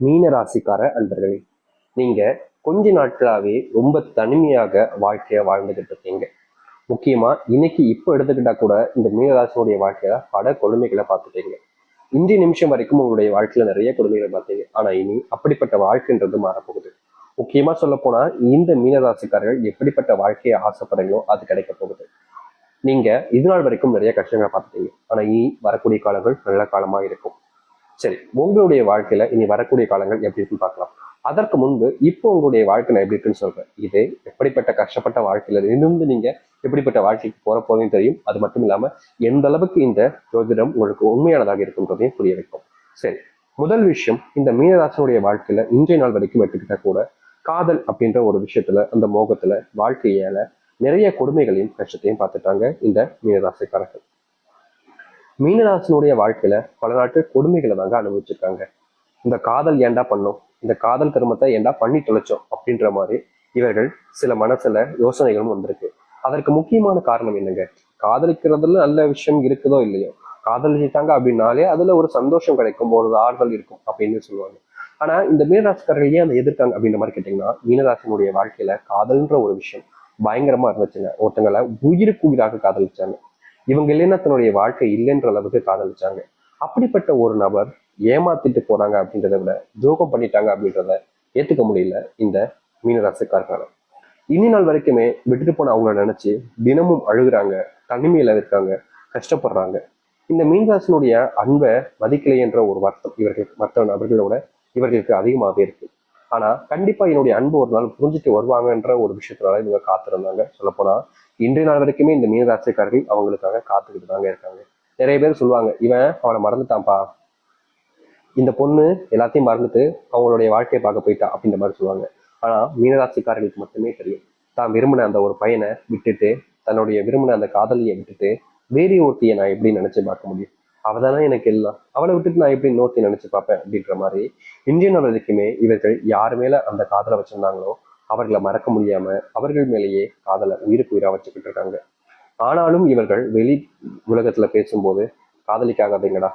மீன ராசிக்கார அன்பர்களே நீங்க கொஞ்ச நாட்களாகவே ரொம்ப தனிமையாக வாழ்க்கைய வாழ்ந்துகிட்டு இருக்கீங்க. முக்கியமா இன்னைக்கு இப்போ எடுத்துக்கிட்டா கூட இந்த மீனராசினுடைய வாழ்க்கையில பல கொடுமைகளை பார்த்துட்டீங்க. இன்றைய நிமிஷம் வரைக்கும் உங்களுடைய வாழ்க்கையில நிறைய கொடுமைகளை பார்த்தீங்க. ஆனா இனி அப்படிப்பட்ட வாழ்க்கைன்றது மாறப்போகுது. முக்கியமா சொல்ல போனா இந்த மீனராசிக்காரர்கள் எப்படிப்பட்ட வாழ்க்கையை ஆசைப்படுறீங்களோ அது கிடைக்க போகுது. நீங்க இது நாள் வரைக்கும் நிறைய கஷ்டங்களை பார்த்துட்டீங்க. ஆனா இனி வரக்கூடிய காலங்கள் நல்ல காலமா இருக்கும். சரி உங்களுடைய வாழ்க்கையில இனி வரக்கூடிய காலங்கள் எப்படி இருக்குன்னு பார்க்கலாம். அதற்கு முன்பு இப்போ உங்களுடைய வாழ்க்கை எப்படி இருக்குன்னு சொல்றேன். இது எப்படிப்பட்ட கஷ்டப்பட்ட வாழ்க்கையில இருந்து நீங்க எப்படிப்பட்ட வாழ்க்கைக்கு போற போதையும் தெரியும். அது மட்டும் இல்லாம எந்த அளவுக்கு இந்த ஜோதிடம் உங்களுக்கு உண்மையானதாக இருக்குன்றதையும் புரிய வைக்கும். சரி முதல் விஷயம் இந்த மீனராசனுடைய வாழ்க்கையில இன்றைய நாள் வரைக்கும் எடுத்துக்கிட்டா கூட காதல் அப்படின்ற ஒரு விஷயத்துல அந்த மோகத்துல வாழ்க்கையால நிறைய கொடுமைகளையும் கஷ்டத்தையும் பார்த்துட்டாங்க இந்த மீனராசிக்காரர்கள். மீனராசினுடைய வாழ்க்கையில பல நாட்கள் கொடுமைகளை தாங்க அனுபவிச்சிருக்காங்க. இந்த காதல் ஏன்டா பண்ணோம்? இந்த காதல் கருமத்தை ஏன்டா பண்ணி தொலைச்சோம்? அப்படின்ற மாதிரி இவர்கள் சில மனசுல யோசனைகளும் வந்திருக்கு. அதற்கு முக்கியமான காரணம் என்னங்க? காதலிக்கிறதுல நல்ல விஷயம் இருக்குதோ இல்லையோ? காதலிச்சிட்டாங்க அப்படின்னாலே அதுல ஒரு சந்தோஷம் கிடைக்கும். ஒரு ஆறுதல் இருக்கும் அப்படின்னு சொல்லுவாங்க. ஆனா இந்த மீனராசிக்காரர்கள் ஏன் அதை எதிர்க்காங்க அப்படின்ற மாதிரி கேட்டீங்கன்னா மீனராசினுடைய வாழ்க்கையில காதல்ன்ற ஒரு விஷயம் பயங்கரமா இருந்துச்சுங்க. ஒருத்தங்களை உயிருக்கு உயிராக காதலிச்சாங்க. இவங்க இல்லைன்னா தன்னுடைய வாழ்க்கை இல்லைன்ற அளவுக்கு காதலிச்சாங்க. அப்படிப்பட்ட ஒரு நபர் ஏமாத்திட்டு போறாங்க அப்படின்றத விட துரோகம் பண்ணிட்டாங்க அப்படின்றத ஏத்துக்க முடியல இந்த மீனராசிக்காரர்களால இனி நாள் வரைக்குமே விட்டுட்டு போன அவங்கள நினைச்சு தினமும் அழுகுறாங்க தனிமையில இருக்காங்க கஷ்டப்படுறாங்க. இந்த மீன்ராசினுடைய அன்பை மதிக்கலை என்ற ஒரு வருத்தம் இவர்கள் மற்ற நபர்களோட இவர்களுக்கு அதிகமாகவே இருக்கு. ஆனா கண்டிப்பா என்னுடைய அன்பு ஒரு நாள் புரிஞ்சுட்டு வருவாங்கன்ற ஒரு விஷயத்தினால இவங்க காத்திருந்தாங்க. சொல்லப்போனா இன்றைய நாள் வரைக்குமே இந்த மீனராசிக்காரர்கள் அவங்களுக்காக காத்துக்கிட்டு தாங்க இருக்காங்க. நிறைய பேர் சொல்லுவாங்க இவன் அவனை மறந்துட்டான்ப்பா. இந்த பொண்ணு எல்லாத்தையும் மறந்துட்டு அவங்களுடைய வாழ்க்கையை பார்க்க போயிட்டா அப்படின்ற மாதிரி சொல்லுவாங்க. ஆனா மீனராசிக்காரர்களுக்கு மட்டுமே தெரியும். தான் விரும்பின அந்த ஒரு பையனை விட்டுட்டு தன்னுடைய விரும்பின அந்த காதலியை விட்டுட்டு வேறு ஒருத்தியை நான் எப்படி நினைச்சு பார்க்க முடியும்? அவள் தானே எனக்கு எல்லாம். அவளை விட்டுட்டு நான் எப்படி இன்னொருத்தி நினைச்சு பார்ப்பேன்? அப்படின்ற மாதிரி இன்றைய நாள் வரைக்குமே இவர்கள் யார் மேல அந்த காதலை வச்சிருந்தாங்களோ அவர்களை மறக்க முடியாம அவர்கள் மேலேயே காதலை உயிருக்கு உயிராக வச்சுக்கிட்டு இருக்காங்க. ஆனாலும் இவர்கள் வெளி உலகத்துல பேசும்போது காதலிக்காகாதீங்கடா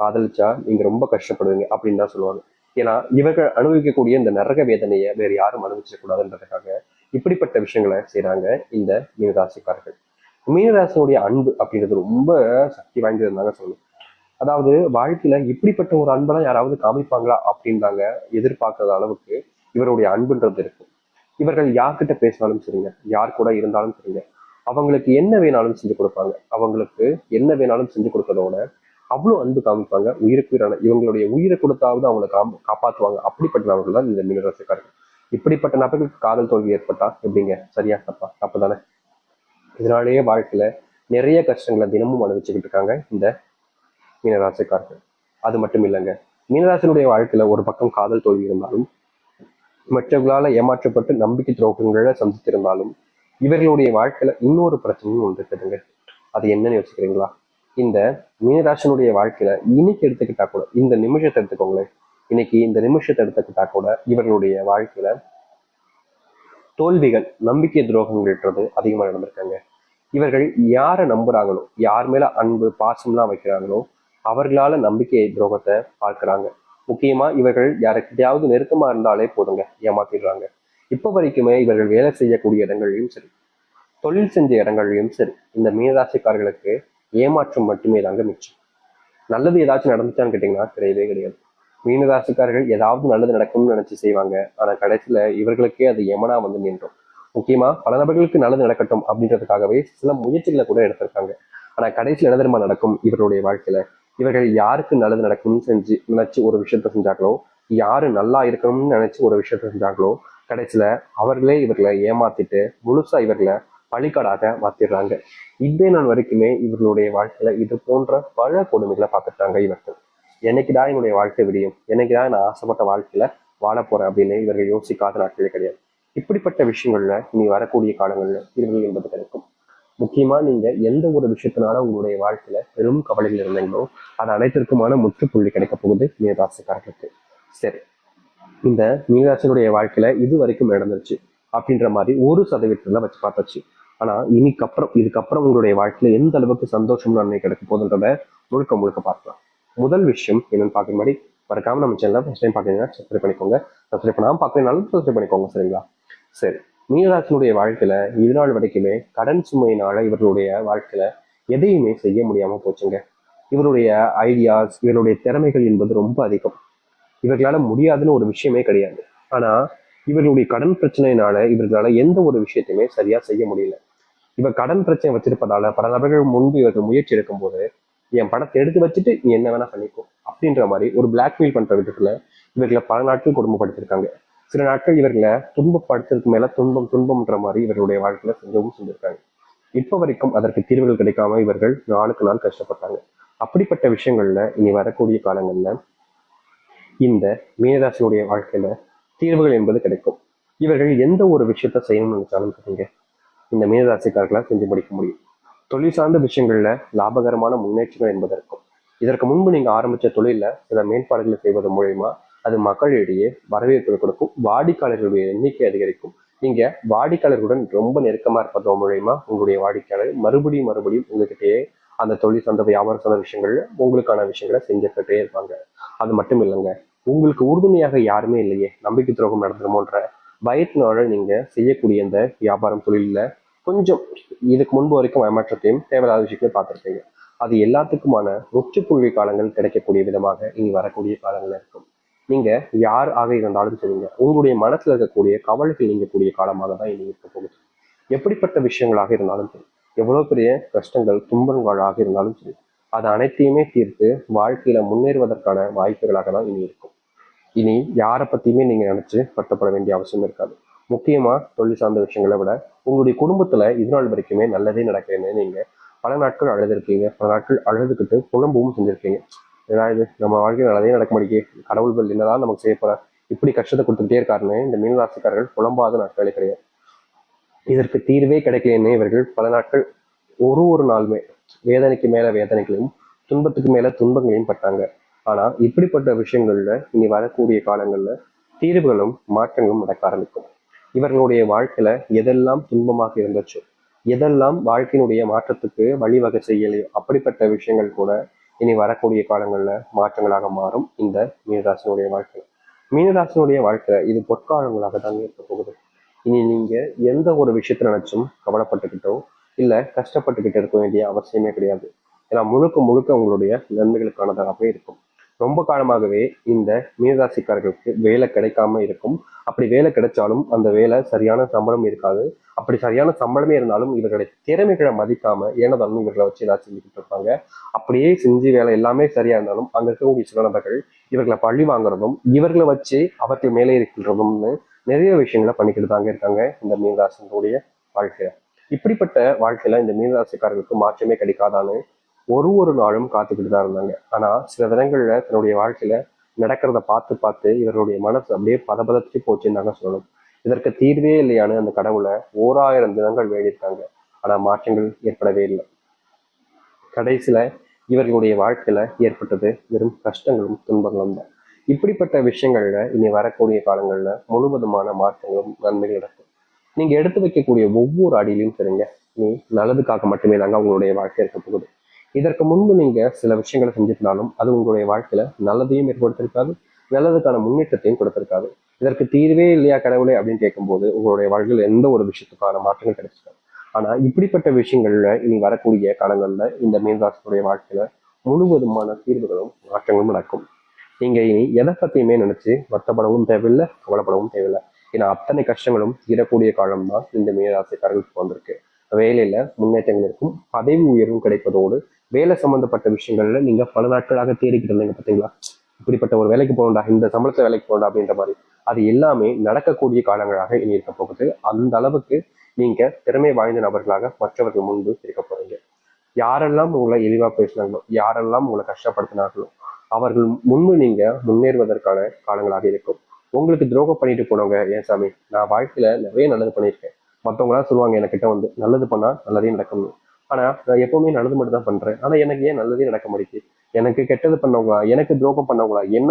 காதலிச்சா நீங்க ரொம்ப கஷ்டப்படுவீங்க அப்படின்னு தான் சொல்லுவாங்க. ஏன்னா இவர்கள் அனுபவிக்கக்கூடிய இந்த நரக வேதனையை வேற யாரும் அனுபவிச்சக்கூடாதுன்றதுக்காக இப்படிப்பட்ட விஷயங்களை செய்யறாங்க இந்த மீனராசிக்காரர்கள். மீனராசினுடைய அன்பு அப்படின்றது ரொம்ப சக்தி வாய்ந்ததுதாங்க சொல்லணும். அதாவது வாழ்க்கையில இப்படிப்பட்ட ஒரு அன்பெல்லாம் யாராவது காமிப்பாங்களா அப்படின்றாங்க எதிர்பார்க்காத அளவுக்கு இவருடைய அன்புன்றது இருக்கும் இவர்கள் யார்கிட்ட பேசினாலும் சரிங்க. யார் கூட இருந்தாலும் சரிங்க. அவங்களுக்கு என்ன வேணாலும் செஞ்சு கொடுப்பாங்க. அவங்களுக்கு என்ன வேணாலும் செஞ்சு கொடுக்கறதோட அவ்வளோ அன்பு காமிப்பாங்க. உயிருக்கு உயிரான இவங்களுடைய உயிரை கொடுத்தாவது அவங்களை காம் காப்பாற்றுவாங்க அப்படிப்பட்ட நபர்கள் தான் இந்த மீனராசிக்காரர்கள் இப்படிப்பட்ட நபர்களுக்கு காதல் தோல்வி ஏற்பட்டா எப்படிங்க? சரியா தப்பா? தப்பு தானே இதனாலேயே வாழ்க்கையில நிறைய கஷ்டங்களை தினமும் அனுபவிச்சுக்கிட்டு இருக்காங்க இந்த மீனராசிக்காரர்கள். அது மட்டும் இல்லைங்க. மீனராசினுடைய வாழ்க்கையில ஒரு பக்கம் காதல் தோல்வி இருந்தாலும் மற்றவர்களால ஏமாற்றப்பட்டு நம்பிக்கை துரோகங்களை சந்தித்திருந்தாலும் இவர்களுடைய வாழ்க்கையில இன்னொரு பிரச்சனையும் ஒன்று இருக்குதுங்க அது என்னன்னு யோசிக்கிறீங்களா? இந்த மீனராசனுடைய வாழ்க்கையில இன்னைக்கு எடுத்துக்கிட்டா கூட இந்த நிமிஷத்தை எடுத்துக்கோங்களேன். இன்னைக்கு இந்த நிமிஷத்தை எடுத்துக்கிட்டா கூட இவர்களுடைய வாழ்க்கையில தோல்விகள் நம்பிக்கை துரோகங்கள்ன்றது அதிகமா நடந்திருக்காங்க. இவர்கள் யாரை நம்புறாங்களோ யார் மேல அன்பு பாசம்லாம் வைக்கிறாங்களோ அவர்களால நம்பிக்கை துரோகத்தை பார்க்குறாங்க. முக்கியமா இவர்கள் யாருக்கிட்டையாவது நெருக்கமா இருந்தாலே போதுங்க ஏமாத்திடுறாங்க. இப்போ வரைக்குமே இவர்கள் வேலை செய்யக்கூடிய இடங்கள்லையும் சரி தொழில் செஞ்ச இடங்கள்லையும் சரி இந்த மீனராசிக்காரர்களுக்கு ஏமாற்றம் மட்டுமே தாங்க மிச்சம். நல்லது ஏதாச்சும் நடந்துச்சான்னு கேட்டிங்கன்னா கிடையவே கிடையாது. மீனராசிக்காரர்கள் ஏதாவது நல்லது நடக்கும்னு நினைச்சு செய்வாங்க. ஆனா கடைசியில இவர்களுக்கே அது எமனா வந்து நின்றோம். முக்கியமா பல நபர்களுக்கு நல்லது நடக்கட்டும் அப்படின்றதுக்காகவே சில முயற்சிகளை கூட எடுத்திருக்காங்க. ஆனா கடைசியில் என்ன தெரியுமா நடக்கும்? இவருடைய வாழ்க்கையில இவர்கள் யாருக்கு நல்லது நடக்கும்னு செஞ்சு நினைச்சு ஒரு விஷயத்த செஞ்சாங்களோ யாரு நல்லா இருக்கணும்னு நினைச்சு ஒரு விஷயத்த செஞ்சாங்களோ கடைசியில அவர்களே இவர்களை ஏமாத்திட்டு முழுசா இவர்களை பழிக்காடாக மாத்திடுறாங்க. இதே நாள் வரைக்குமே இவர்களுடைய வாழ்க்கையில இது போன்ற பல கொடுமைகளை பார்த்துட்டாங்க இவர்கள். என்னைக்குடா என்னுடைய வாழ்க்கை விடியும்? என்னைக்குதான் நான் ஆசைப்பட்ட வாழ்க்கையில வாழ போறேன் அப்படின்னு இவர்கள் யோசிக்காத நாட்களே கிடையாது. இப்படிப்பட்ட விஷயங்கள்ல இனி வரக்கூடிய காலங்கள்ல இவர்கள் என்பது கிடைக்கும். முக்கியமா நீங்க எந்த ஒரு விஷயத்தினால உங்களுடைய வாழ்க்கையில பெரும் கவலைகள் இருந்தீங்களோ அது அனைத்திற்குமான முற்றுப்புள்ளி கிடைக்க போகுது மீனராசிக்காரர்களுக்கு சரி. இந்த மீனராசினுடைய வாழ்க்கையில இது வரைக்கும் நடந்துருச்சு அப்படின்ற மாதிரி ஒரு சதவீதத்துல வச்சு பார்த்தாச்சு. ஆனா இனிக்கப்புறம் இதுக்கப்புறம் உங்களுடைய வாழ்க்கையில எந்த அளவுக்கு சந்தோஷம் நன்மை கிடைக்க போகுதுன்றத முழுக்க முழுக்க பார்க்கலாம். முதல் விஷயம் என்னன்னு பார்க்குற மாதிரி மறக்காம நம்ம சேனலை ஃபஸ்ட் டைம் பார்க்குறீங்கன்னா சப்ஸ்கிரைப் பண்ணிக்கோங்க. சப்ஸ்கிரைப் பண்ணாமல் பார்க்குறீங்கனாலும் சப்ஸ்கிரைப் பண்ணிக்கோங்க சரிங்களா? சரி. மீனராசினுடைய வாழ்க்கையில இது நாள் வரைக்குமே கடன் சுமையினால இவர்களுடைய வாழ்க்கையில எதையுமே செய்ய முடியாம போச்சுங்க. இவருடைய ஐடியாஸ் இவருடைய திறமைகள் என்பது ரொம்ப அதிகம். இவர்களால முடியாதுன்னு ஒரு விஷயமே கிடையாது. ஆனா இவர்களுடைய கடன் பிரச்சனையினால இவர்களால எந்த ஒரு விஷயத்தையுமே சரியா செய்ய முடியல. இவர் கடன் பிரச்சனை வச்சிருப்பதால பல நபர்கள் முன்பு இவர்கள் முயற்சி எடுக்கும்போது என் படத்தை எடுத்து வச்சுட்டு நீ என்ன வேணா பண்ணிக்கோ அப்படின்ற மாதிரி ஒரு பிளாக்மெயில் பண்ற விதத்துல இவர்களை பல நாட்கள் கொடுமைப்படுத்திருக்காங்க. சில நாட்கள் இவர்களை துன்பப்படுத்துறதுக்கு மேல துன்பம் துன்பம்ன்ற மாதிரி இவர்களுடைய வாழ்க்கையில செஞ்சவும் செஞ்சிருக்காங்க. இப்ப வரைக்கும் அதற்கு தீர்வுகள் கிடைக்காம இவர்கள் நாளுக்கு நாள் கஷ்டப்பட்டாங்க. அப்படிப்பட்ட விஷயங்கள்ல இனி வரக்கூடிய காலங்கள்ல இந்த மீனராசியுடைய வாழ்க்கையில தீர்வுகள் என்பது கிடைக்கும். இவர்கள் எந்த ஒரு விஷயத்த செய்யணும்னு நினைச்சாலும் சரிங்க. இந்த மீனராசிக்காரர்களால் செஞ்சு முடிக்க முடியும். தொழில் சார்ந்த விஷயங்கள்ல லாபகரமான முன்னேற்றங்கள் என்பதற்கும் இதற்கு முன்பு நீங்க ஆரம்பிச்ச தொழில சில மேம்பாடுகளை செய்வதன் மூலயமா அது மக்களிடையே வரவேற்பு கொடுக்கும். வாடிக்கையாளர்களுடைய எண்ணிக்கை அதிகரிக்கும். நீங்க வாடிக்கையாளர்களுடன் ரொம்ப நெருக்கமா இருப்பதன் மூலயமா உங்களுடைய வாடிக்கையாளர் மறுபடியும் மறுபடியும் உங்ககிட்டயே அந்த தொழில் சார்ந்த வியாபாரம் சார்ந்த விஷயங்கள்ல உங்களுக்கான விஷயங்களை செஞ்சுக்கிட்டே இருப்பாங்க. அது மட்டும் இல்லைங்க உங்களுக்கு உறுதுணையாக யாருமே இல்லையே நம்பிக்கை துரோகம் நடந்துருமோன்ற பயத்தினால நீங்க செய்யக்கூடிய இந்த வியாபாரம் தொழிலில் கொஞ்சம் இதுக்கு முன்பு வரைக்கும் ஏமாற்றத்தையும் தேவையில்லாத விஷயத்தையும் பார்த்துருப்பீங்க. அது எல்லாத்துக்குமான உச்சப்புள்ளி காலங்கள் கிடைக்கக்கூடிய விதமாக இனி வரக்கூடிய காலங்கள் இருக்கும். நீங்க யார் ஆக இருந்தாலும் சரிங்க. உங்களுடைய மனசுல இருக்கக்கூடிய கவலைகள் நீங்கக்கூடிய காலமாக தான் இனி இருக்க போகுது. எப்படிப்பட்ட விஷயங்களாக இருந்தாலும் சரி எவ்வளவு பெரிய கஷ்டங்கள் துன்பங்களாக இருந்தாலும் சரி அது அனைத்தையுமே தீர்த்து வாழ்க்கையில முன்னேறுவதற்கான வாய்ப்புகளாக தான் இனி இருக்கும். இனி யாரை பத்தியுமே நீங்க நினைச்சு கட்டப்பட வேண்டிய அவசியம் இருக்காது. முக்கியமா தொழில் சார்ந்த விஷயங்களை விட உங்களுடைய குடும்பத்துல இது நாள் வரைக்குமே நல்லதே நடக்கிறேன்னு நீங்க பல நாட்கள் அழுதுருக்கீங்க. பல நாட்கள் அழுதுகிட்டு குழம்பவும் செஞ்சிருக்கீங்க. ஏன்னா இது நம்ம வாழ்க்கையில் நல்லதே நடக்க மாட்டேங்குது கடவுள்கள் என்னதான் நமக்கு செய்ய போற இப்படி கஷ்டத்தை கொடுத்துக்கிட்டே இருக்காருன்னு இந்த மீனராசிக்காரர்கள் புலம்பாத நாட்களே கிடையாது. இதற்கு தீர்வே கிடைக்கலன்னு இவர்கள் பல நாட்கள் ஒரு ஒரு நாளுமே வேதனைக்கு மேல வேதனைகளையும் துன்பத்துக்கு மேல துன்பங்களையும் பட்டாங்க. ஆனா இப்படிப்பட்ட விஷயங்கள்ல இனி வரக்கூடிய காலங்கள்ல தீர்வுகளும் மாற்றங்களும் நடக்க ஆரம்பிக்கும். இவர்களுடைய வாழ்க்கையில எதெல்லாம் துன்பமாக இருந்துச்சு எதெல்லாம் வாழ்க்கையினுடைய மாற்றத்துக்கு வழிவகை செய்யலையோ அப்படிப்பட்ட விஷயங்கள் கூட இனி வரக்கூடிய காலங்களில் மாற்றங்களாக மாறும் இந்த மீனராசினுடைய வாழ்க்கையில் மீனராசினுடைய வாழ்க்கை இது பொற்காலங்களாக தான் இருக்க போகுது. இனி நீங்கள் எந்த ஒரு விஷயத்த நினைச்சும் கவலைப்பட்டுக்கிட்டோ இல்லை கஷ்டப்பட்டுக்கிட்டு இருக்க வேண்டிய அவசியமே கிடையாது. ஏன்னா முழுக்க முழுக்க உங்களுடைய நன்மைகளுக்கானதாகவே இருக்கும். ரொம்ப காலமாகவே இந்த மீனராசிக்காரர்களுக்கு வேலை கிடைக்காம இருக்கும். அப்படி வேலை கிடைச்சாலும் அந்த வேலை சரியான சம்பளம் இருக்காது. அப்படி சரியான சம்பளமே இருந்தாலும் இவர்களுடைய திறமைகளை மதிக்காம ஏனதாலும் இவர்களை வச்சு ஏதாவது செஞ்சுக்கிட்டு இருப்பாங்க. அப்படியே செஞ்சு வேலை எல்லாமே சரியா இருந்தாலும் அங்க இருக்கக்கூடிய சில நபர்கள் இவர்களை பழி வாங்குறதும் இவர்களை வச்சு அவர்கள் மேலே இருக்கின்றதும்னு நிறைய விஷயங்களை பண்ணிக்கிட்டு தாங்க இருக்காங்க இந்த மீனராசினுடைய வாழ்க்கையில. இப்படிப்பட்ட வாழ்க்கையில இந்த மீனராசிக்காரர்களுக்கு மாற்றமே கிடைக்காதான்னு ஒரு ஒரு நாளும் காத்துக்கிட்டு தான் இருந்தாங்க. ஆனா சில தினங்கள்ல தன்னுடைய வாழ்க்கையில நடக்கிறத பார்த்து பார்த்து இவருடைய மனசு அப்படியே பதபதத்துக்கு போச்சுன்னு தாங்க சொல்லணும். இதற்கு தீர்வே இல்லையான்னு அந்த கடவுளை ஓராயிரம் தினங்கள் வேண்டியிருக்காங்க. ஆனா மாற்றங்கள் ஏற்படவே இல்லை. கடைசியில இவர்களுடைய வாழ்க்கையில ஏற்பட்டது வெறும் கஷ்டங்களும் துன்பங்களும் தான். இப்படிப்பட்ட விஷயங்கள்ல இனி வரக்கூடிய காலங்களில் முழுவதுமான மாற்றங்களும் நன்மைகள் நடக்கும். நீங்க எடுத்து வைக்கக்கூடிய ஒவ்வொரு அடியிலையும் சரிங்க நீ நல்லதுக்காக மட்டுமே தாங்க உங்களுடைய வாழ்க்கை இருக்க போகுது. இதற்கு முன்பு நீங்க சில விஷயங்களை செஞ்சிருந்தாலும் அது உங்களுடைய வாழ்க்கையில நல்லதையும் ஏற்படுத்திருக்காது நல்லதுக்கான முன்னேற்றத்தையும் கொடுத்திருக்காது. இதற்கு தீர்வே இல்லையா கடவுளே அப்படின்னு கேட்கும்போது உங்களுடைய வாழ்க்கையில் எந்த ஒரு விஷயத்துக்கான மாற்றங்கள் கிடைச்சிருக்காது. ஆனா இப்படிப்பட்ட விஷயங்கள்ல இனி வரக்கூடிய காலங்கள்ல இந்த மீனராசினுடைய வாழ்க்கையில முழுவதுமான தீர்வுகளும் மாற்றங்களும் நடக்கும். நீங்க இனி எதை பத்தியுமே நினைச்சு வருத்தப்படவும் தேவையில்லை கவலைப்படவும் தேவையில்லை. ஏன்னா அத்தனை கஷ்டங்களும் தீரக்கூடிய காலம் தான் இந்த மீனராசிக்காரர்களுக்கு வந்திருக்கு. வேலையில முன்னேற்றங்கள் இருக்கும். பதவி உயர்வும் கிடைப்பதோடு வேலை சம்பந்தப்பட்ட விஷயங்கள்ல நீங்க பல நாட்களாக தேடிக்கிட்டு இருந்தீங்க பாத்தீங்களா இப்படிப்பட்ட ஒரு வேலைக்கு போகணும்டா இந்த சம்பளத்துல வேலைக்கு போகணும்டா அப்படின்ற மாதிரி. அது எல்லாமே நடக்கக்கூடிய காலங்களாக இனி இருக்க போகுது. அந்த அளவுக்கு நீங்க திறமை வாய்ந்த நபர்களாக மற்றவர்கள் முன்பு இருக்க போறீங்க. யாரெல்லாம் உங்களை எளிவாக பேசினாங்களோ யாரெல்லாம் உங்களை கஷ்டப்படுத்தினார்களோ அவர்கள் முன்பு நீங்க முன்னேறுவதற்கான காலங்களாக இருக்கும். உங்களுக்கு துரோகம் பண்ணிட்டு போனவங்க ஏன் சாமி நான் வாழ்க்கையில நிறைய நல்லது பண்ணியிருக்கேன். மற்றவங்களாம் சொல்லுவாங்க என்கிட்ட வந்து நல்லது பண்ணா நல்லதே நடக்கணும் ஆனா நான் எப்பவுமே நல்லது மட்டும் தான் பண்றேன். ஆனா எனக்கு ஏன் நல்லதே நடக்க மாட்டேங்குது? எனக்கு கெட்டது பண்ணவங்களா? எனக்கு துரோகம் பண்ணவங்களா? என்ன